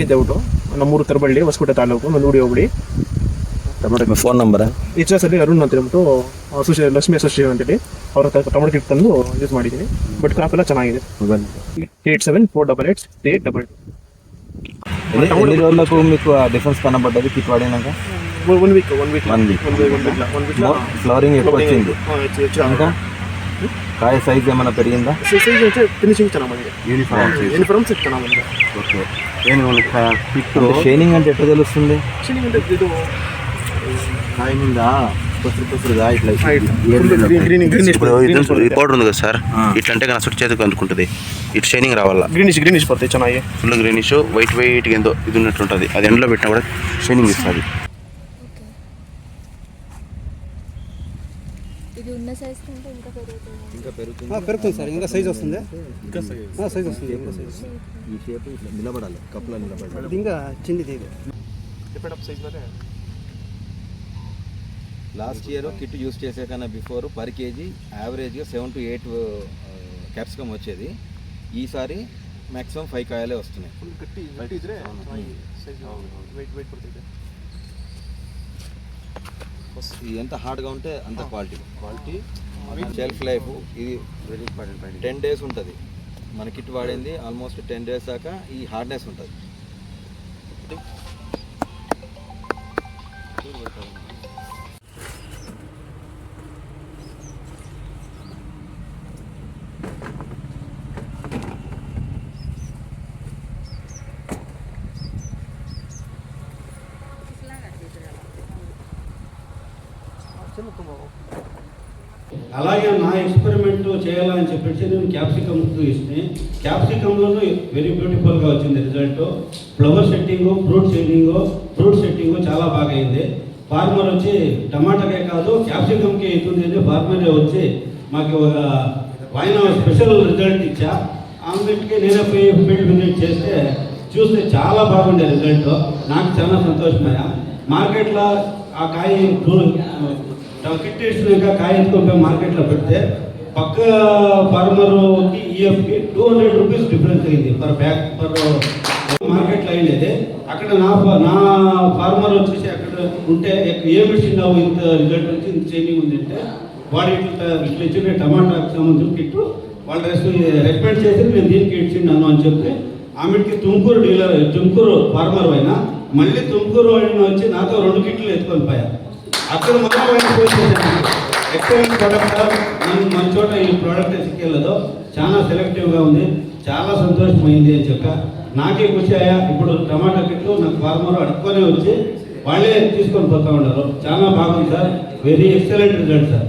ದೇವುಟು ನಮ್ಮೂರು Taraballi Hoskote taluk Nandudi hobli tomato phone number H S ಅಲ್ಲಿ ಅರುಣ್ ಅಂತ ಹೇಳ್ಬಿಟ್ಟು ಅಸೋಸಿಯೇಟ್ ಲಕ್ಷ್ಮಿ ಅಸೋಸಿಯೇಷನ್ ಅಂತೇಳಿ ಅವ್ರ ಹತ್ರ ಟೊಮೆಟೊ ಕಿಟ್ ತಂದು ಯೂಸ್ ಮಾಡಿದ್ದೀನಿ ಬಟ್ ಕ್ರಾಪ್ ಎಲ್ಲ ಚೆನ್ನಾಗಿದೆ mobile eight seven four double eight eight double ఎన్ని ఎన్ని రోజులకు మీకు ఆ డిఫరెన్స్ కనబడ్డది kit వాడినాక one week one week One week. One week one week one week flowering ఎక్కువ వచ్చింది ఇంకా కాయ సైజ్ ఏమైనా పెరిగిందా? సైజ్ వచ్చి finishing uniform uniforms okay. Shining అంటే ఎట్లా తెలుస్తుంది? పౌడర్ ఉంది కదా సార్? ఇట్లా అంటే కానీ చేతికి అందుకుంటుంది. ఇటు షైనింగ్ రావాలా? గ్రీనిష్ గ్రీనిష్ పడుతుంది ఫుల్ గ్రీనిష్ వైట్ వైట్ ఏందో ఇది ఉన్నట్టుంటుంది. అది ఎండలో పెట్టినా కూడా షైనింగ్ ఇస్తుంది. ఇంకా పెరుగుతుంది. పెరుగుతుంది. సార్. ఇంకా సైజ్ వస్తుంది. ఇంకా సైజ్ సైజ్ వస్తుంది. ఇంకా సైజ్ ఈ షేప్ ఇట్లా నిలబడాలి. కప్పులో నిలబడాలి. ఇంకా చిన్నది ఇది. Depend of size last year kit use చేసే కన్నా బిఫోర్ పర్ కేజీ యావరేజ్గా సెవెన్ టు ఎయిట్ క్యాప్సికమ్ వచ్చేది. ఈసారి మ్యాక్సిమం ఫైవ్ కాయలే వస్తున్నాయి. ఫుల్ గట్టి గట్టి ఇದ್ರೆ సైజ్ వెయిట్ వెయిట్ పడుతుంది ఎంత హార్డ్గా ఉంటే అంత క్వాలిటీ. క్వాలిటీ. షెల్ఫ్ లైఫ్ ఇది వెరీ ఇంపార్టెంట్ టెన్ డేస్ ఉంటుంది. మన కిట్ వాడింది ఆల్మోస్ట్ టెన్ డేస్ దాకా ఈ హార్డ్నెస్ ఉంటుంది. అలాగే నా ఎక్స్పెరిమెంట్ చేయాలని చెప్పేసి నేను క్యాప్సికమ్ ఇస్తే క్యాప్సికంలోనూ వెరీ బ్యూటిఫుల్గా వచ్చింది result flower setting fruit setting fruit setting చాలా బాగా అయింది. ఫార్మర్ వచ్చి టమాటాకే కాదు క్యాప్సికమ్కి అవుతుంది అని ఫార్మరే వచ్చి మాకు ఒక ఆయన స్పెషల్ రిజల్ట్ ఇచ్చా. ఆమెకి నేనే పోయి ఫీల్డ్ విజిట్ చేస్తే చూస్తే చాలా బాగుండే రిజల్ట్ నాకు చాలా సంతోషమయ్యా. మార్కెట్లో ఆ కాయ కిట్ ఇచ్చినాక కాయ ఎత్తుకొని మార్కెట్లో పెడితే పక్క ఫార్మర్కి ఈఎఫ్కి టూ హండ్రెడ్ రూపీస్ డిఫరెన్స్ అయింది పర్ బ్యాగ్ పర్ మార్కెట్లో అయినది అక్కడ నా నా ఫార్మర్ వచ్చేసి అక్కడ ఉంటే ఏమి ఇచ్చినావు ఇంత రిజల్ట్ వచ్చి ఇంత ట్రైనింగ్ ఉంది అంటే వాడి ఇట్లా ఇచ్చిన టమాటాకి సంబంధించిన కిట్టు వాళ్ళు రెస్ట్ రికమెండ్ చేసి నేను దీనికి ఇచ్చిండాను అని చెప్పి ఆమెకి తుమ్కూరు డీలర్ తుమ్కూరు ఫార్మర్ అయినా మళ్ళీ తుమ్కూరు వచ్చి నాతో రెండు కిట్లు ఎత్తుకొని పోయారు అక్కడ మొత్తం ఆయన పోయి ఎక్సలెంట్ ప్రోడక్ట్ మన మన చోట ఈ ప్రోడక్ట్ సిక్కేళ్ళదో చాలా సెలెక్టివ్గా ఉంది. చాలా సంతోషమైంది అని చెప్పా. నాకే ఖుషి అయ్యా. ఇప్పుడు టమాటా కిట్లు నాకు ఫార్మర్ అడుక్కొని వచ్చి వాళ్ళే తీసుకొని పోతా ఉన్నారు. చాలా బాగుంది sir. Very excellent result sir.